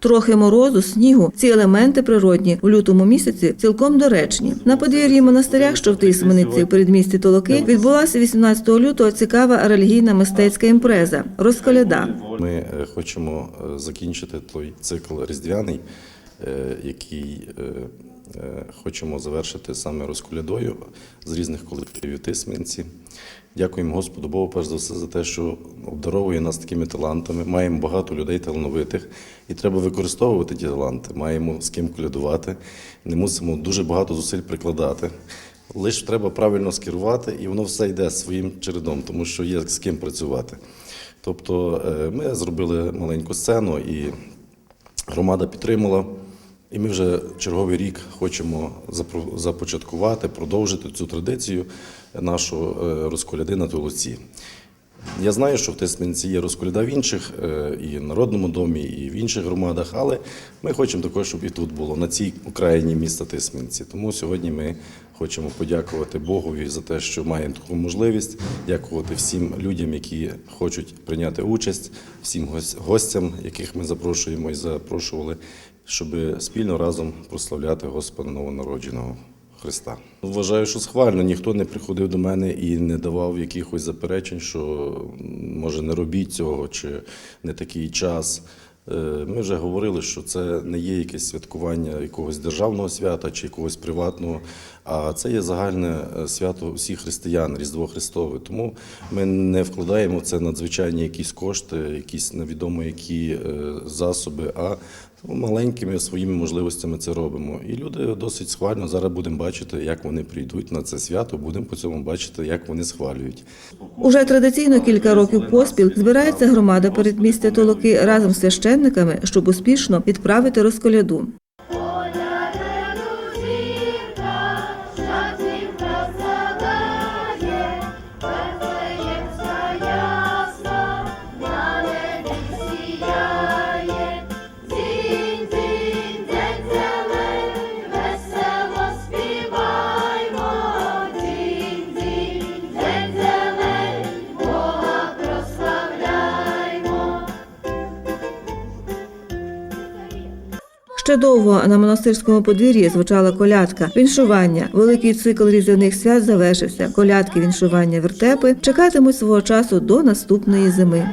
Трохи морозу, снігу, ці елементи природні у лютому місяці цілком доречні. На подвір'ї монастиря, що в Тисмениці у передмісті Толоки, відбулася 18 лютого цікава релігійна мистецька імпреза Розколяда. Ми е, хочемо е, закінчити той цикл різдвяний, е, який хочемо завершити саме розколядою з різних колективів Тисменці. Дякуємо Господу Богу, перш за все, за те, що обдаровує нас такими талантами. Маємо багато людей талановитих, і треба використовувати ті таланти. Маємо з ким колядувати, не мусимо дуже багато зусиль прикладати. Лише треба правильно скерувати, і воно все йде своїм чередом, тому що є з ким працювати. Тобто е, ми зробили маленьку сцену, і громада підтримала. І ми вже черговий рік хочемо започаткувати, продовжити цю традицію нашу е, розколяди на Толоці. Я знаю, що в Тисменці є розколяда в інших, е, і в Народному домі, і в інших громадах, але ми хочемо також, щоб і тут було, на цій окраїні міста Тисменці. Тому сьогодні ми хочемо подякувати Богові за те, що маємо таку можливість, дякувати всім людям, які хочуть прийняти участь, всім гос- гостям, яких ми запрошуємо і запрошували, щоб спільно разом прославляти Господа новонародженого. Христа. Вважаю, що схвально. Ніхто не приходив до мене і не давав якихось заперечень, що може не робіть цього чи не такий час. Е, Ми вже говорили, що це не є якесь святкування якогось державного свята чи якогось приватного, а це є загальне е, свято всіх християн, Різдво Христове. Тому ми не вкладаємо в це надзвичайні якісь кошти, якісь невідомо які е, засоби, а маленькими своїми можливостями це робимо. І люди досить схвально зараз будемо бачити, як вони прийдуть на це свято. Будемо по цьому бачити, як вони схвалюють. Уже традиційно кілька років поспіл збирається громада передмістя Толоки разом з священниками, щоб успішно відправити розколяду. Весело Ще довго на монастирському подвір'ї звучала колядка, віншування. Великий цикл різдвяних свят завершився. Колядки, віншування, вертепи чекатимуть свого часу до наступної зими.